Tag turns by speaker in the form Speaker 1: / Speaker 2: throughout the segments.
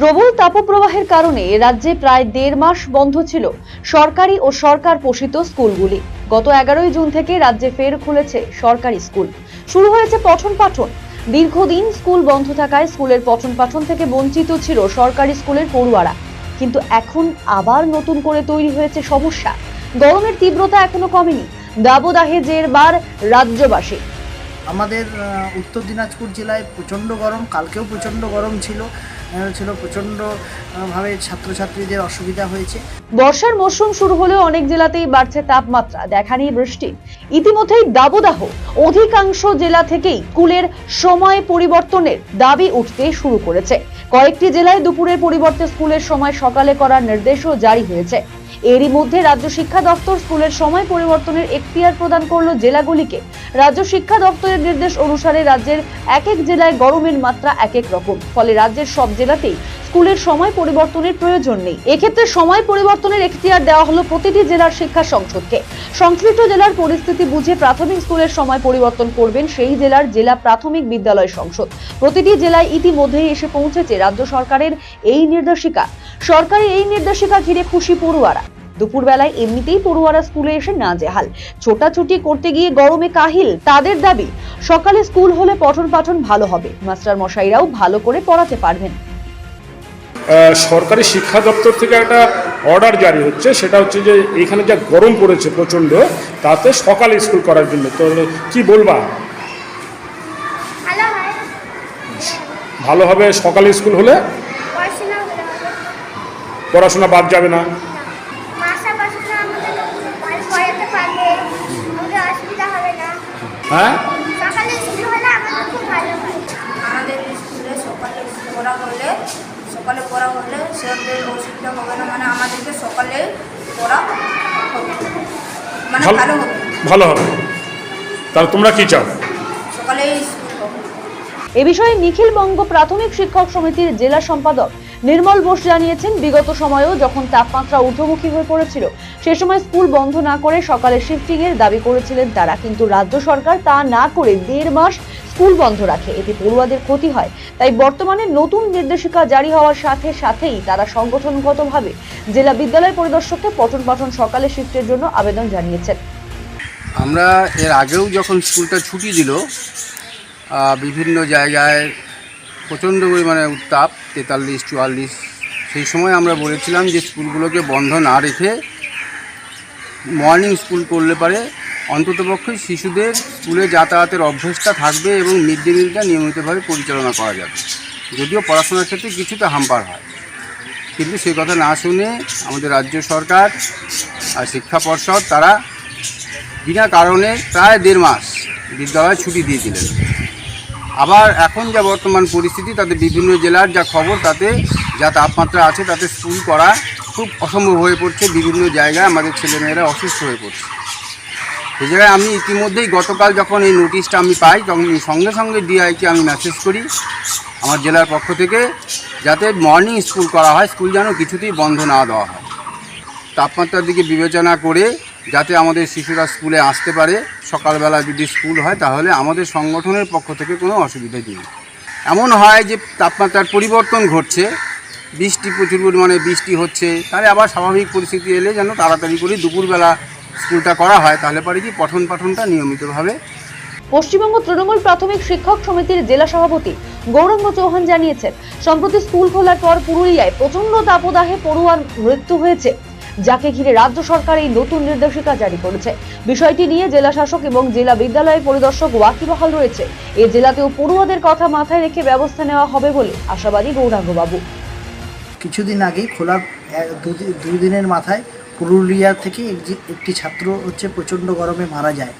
Speaker 1: প্রবল তাপপ্রবাহের কারণে রাজ্যে প্রায় দেড় মাস বন্ধ ছিল সরকারি ও সরকার পোষিত স্কুলগুলি। গত এগারোই জুন থেকে রাজ্যে ফের খুলেছে সরকারি স্কুল। শুরু হয়েছে পঠন পাঠন। দীর্ঘদিন স্কুল বন্ধ থাকায় স্কুলের পঠন পাঠন থেকে বঞ্চিত ছিল সরকারি স্কুলের পড়ুয়ারা। কিন্তু এখন আবার নতুন করে তৈরি হয়েছে সমস্যা। গরমের তীব্রতা এখনও কমেনি। দাবদাহে জের বার রাজ্যবাসী।
Speaker 2: আমাদের উত্তর দিনাজপুর জেলায় প্রচণ্ড গরম, কালকেও প্রচণ্ড গরম ছিল ছিল প্রচণ্ড ভাবে ছাত্রছাত্রীদের অসুবিধা হয়েছে।
Speaker 1: বর্ষার মরশুম শুরু হলেও অনেক জেলাতেই বাড়ছে তাপমাত্রা, দেখা নেই বৃষ্টি। ইতিমধ্যেই দাবদাহ, অধিকাংশ জেলা থেকেই কুলের সময় পরিবর্তনের দাবি উঠতে শুরু করেছে। কয়েকটি জেলায় দুপুরের পরিবর্তে স্কুলের সময় সকালে করার নির্দেশও জারি হয়েছে। এরই মধ্যে রাজ্য শিক্ষা দপ্তর স্কুলের সময় পরিবর্তনের এখতিয়ার প্রদান করল জেলাগুলিকে। রাজ্য শিক্ষা দপ্তরের নির্দেশ অনুসারে রাজ্যের এক এক জেলায় গরমের মাত্রা এক এক রকম। ফলে রাজ্যের সব জেলাতেই স্কুলের সময় পরিবর্তনের প্রয়োজন নেই। এক্ষেত্রে সময় পরিবর্তনের এখতিয়ার দেওয়া হলো প্রতিটি জেলার শিক্ষা সংসদকে। সংশ্লিষ্ট জেলার পরিস্থিতি বুঝে প্রাথমিক স্কুলের সময় পরিবর্তন করবেন সেই জেলার জেলা প্রাথমিক বিদ্যালয় সংসদ। প্রতিটি জেলায় ইতিমধ্যেই এসে পৌঁছেছে রাজ্য সরকারের এই নির্দেশিকা। সরকারি এই নির্দেশিকা ঘিরে খুশি পড়ুয়ারা। দুপুরবেলায় এমনিতেই পড়ুয়ারা স্কুলে এসে না নাজেহাল। ছোটাছুটি করতে গিয়ে গরমে কাহিল, তাদের দাবি, সকালে স্কুল হলে পঠন পাঠন ভালো হবে। মাস্টার মশাইরাও ভালো করে পড়াতে পারবেন।
Speaker 3: সরকারি শিক্ষা দপ্তর থেকে একটা অর্ডার জারি হচ্ছে। সেটা হচ্ছে যে এখানে যা গরম পড়েছে প্রচণ্ড তাতে সকালে স্কুল করার জন্য। তো কি বলবা?
Speaker 4: ভালো
Speaker 3: হবে সকালে স্কুল হলে?
Speaker 4: পড়াশোনা
Speaker 3: বাদ যাবে না?
Speaker 4: মাসা পড়াশোনা আমাদের ভালো পড়াতে পারবে আমাদের অসুবিধা হবে না
Speaker 3: হ্যাঁ
Speaker 4: সকালে স্কুল হলে আমাদের খুব ভালো হয়
Speaker 5: আমাদের স্কুলে সকালে পড়া হলে সকালে পড়া হলে সেদের অসুবিধা হবে না মানে আমাদেরকে সকালে পড়া হবে মানে
Speaker 3: ভালো
Speaker 5: ভালো হবে।
Speaker 3: তাহলে তোমরা কি চাও?
Speaker 5: সকালে স্কুল হবে।
Speaker 1: এ বিষয়ে নিখিল বঙ্গ প্রাথমিক শিক্ষক সমিতির জেলা সম্পাদক নির্মল বোস জানিয়েছেন বিগত সময়েও যখন তাপমাত্রা ঊর্ধ্বমুখী হয়ে পড়েছিল সে সময় স্কুল বন্ধ না করে সকালে শিফটিং এর দাবি করেছিলেন তারা। কিন্তু রাজ্য সরকার তা না করে দেড় মাস স্কুল বন্ধ রাখে। এতে পড়ুয়াদের ক্ষতি হয়। তাই বর্তমানে নতুন নির্দেশিকা জারি হওয়ার সাথে সাথেই তারা সংগঠনগতভাবে জেলা বিদ্যালয় পরিদর্শককে পঠন পাঠন সকালে শিফটের জন্য আবেদন জানিয়েছেন।
Speaker 6: আমরা এর আগেও যখন স্কুলটা ছুটি দিল বিভিন্ন জায়গায় প্রচণ্ড পরিমাণে উত্তাপ, তেতাল্লিশ, চুয়াল্লিশ, সেই সময় আমরা বলেছিলাম যে স্কুলগুলোকে বন্ধ না রেখে মর্নিং স্কুল করলে পারে অন্ততপক্ষে শিশুদের স্কুলে যাতায়াতের অভ্যেসটা থাকবে এবং মিড ডে মিলটা নিয়মিতভাবে পরিচালনা করা যাবে। যদিও পড়াশোনার ক্ষেত্রে কিছুটা হাম্পার হয়। কিন্তু সেই কথা না শুনে আমাদের রাজ্য সরকার আর শিক্ষা পর্ষদ তারা বিনা কারণে প্রায় দেড় মাস বিদ্যালয় ছুটি দিয়ে দিলেন। আবার এখন যা বর্তমান পরিস্থিতি, তাতে বিভিন্ন জেলার যা খবর, তাতে যা তাপমাত্রা আছে, তাতে স্কুল করা খুব অসম্ভব হয়ে পড়ছে। বিভিন্ন জায়গায় আমাদের ছেলেমেয়েরা অসুস্থ হয়ে পড়ছে। সেই জায়গায় আমি ইতিমধ্যেই গতকাল যখন এই নোটিশটা আমি পাই, তখন সঙ্গে সঙ্গে ডিআইকে আমি মেসেজ করি আমার জেলার পক্ষ থেকে, যাতে মর্নিং স্কুল করা হয় স্কুল যেন কিছুতেই বন্ধ না দেওয়া হয়। তাপমাত্রার দিকে বিবেচনা করে যাতে আমাদের শিশুরা স্কুলে আসতে পারে, সকালবেলা যদি স্কুল হয়, তাহলে আমাদের সংগঠনের পক্ষ থেকে কোনো অসুবিধা নেই। এমন হয় যে তাপমাত্রার পরিবর্তন ঘটছে, বৃষ্টি প্রচুর পরিমাণে, বৃষ্টি হচ্ছে, তাহলে আবার স্বাভাবিক পরিস্থিতি এলে যেন তাড়াতাড়ি করে দুপুরবেলা স্কুলটা করা হয় তাহলে পারে কি পঠন পাঠনটা নিয়মিতভাবে?
Speaker 1: পশ্চিমবঙ্গ তৃণমূল প্রাথমিক শিক্ষক সমিতির জেলা সভাপতি গৌরাঙ্গ চৌহান জানিয়েছেন সম্প্রতি স্কুল খোলার পর পুরুলিয়ায় প্রচণ্ড তাপদাহে পড়ুয়ার মৃত্যু হয়েছে যাকে ঘিরে রাজ্য সরকার এই নতুন নির্দেশিকা জারি করেছে। বিষয়টি নিয়ে জেলা শাসক এবং জেলা বিদ্যালয় পরিদর্শক ওয়াকিবহাল রয়েছে। এ জেলাতেও পড়ুয়াদের কথা মাথায় রেখে ব্যবস্থা নেওয়া হবে বলে আশাবাদী গৌরাঙ্গ বাবু
Speaker 2: কিছুদিন আগেই খোলার এক- দুদি- দুই দিনের মাথায় পুরুলিয়া থেকে একটি ছাত্র হচ্ছে প্রচণ্ড গরমে মারা যায়।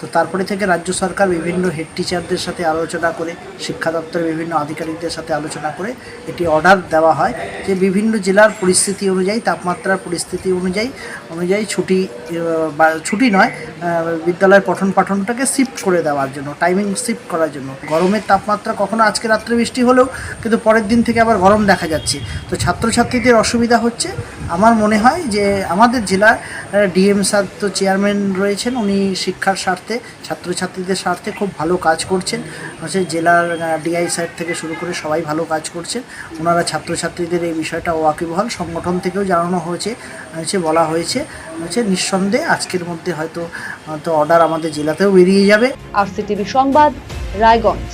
Speaker 2: তো তারপরে থেকে রাজ্য সরকার বিভিন্ন হেড টিচারদের সাথে আলোচনা করে, শিক্ষা দপ্তরের বিভিন্ন আধিকারিকদের সাথে আলোচনা করে এটি অর্ডার দেওয়া হয় যে বিভিন্ন জেলার পরিস্থিতি অনুযায়ী, তাপমাত্রার পরিস্থিতি অনুযায়ী অনুযায়ী ছুটি বা ছুটি নয় বিদ্যালয়ের পঠন পাঠনটাকে শিফট করে দেওয়ার জন্য টাইমিং শিফট করার জন্য। গরমের তাপমাত্রা কখনো আজকে রাত্রে বৃষ্টি হলেও কিন্তু পরের দিন থেকে আবার গরম দেখা যাচ্ছে। তো ছাত্রছাত্রীদের অসুবিধা হচ্ছে। আমার মনে হয় যে আমাদের জেলার ডিএম স্যার তো চেয়ারম্যান রয়েছেন, উনি শিক্ষার স্বার্থে স্বার্থে ছাত্রছাত্রীদের স্বার্থে খুব ভালো কাজ করছেন। হচ্ছে জেলার ডিআই সাইড থেকে শুরু করে সবাই ভালো কাজ করছেন। ওনারা ছাত্রছাত্রীদের এই বিষয়টা ওয়াকিবহাল। সংগঠন থেকেও জানানো হয়েছে হচ্ছে বলা হয়েছে হচ্ছে নিঃসন্দেহে আজকের মধ্যে হয়তো অর্ডার আমাদের জেলাতেও বেরিয়ে যাবে।
Speaker 1: আরসিটিভি সংবাদ, রায়গঞ্জ।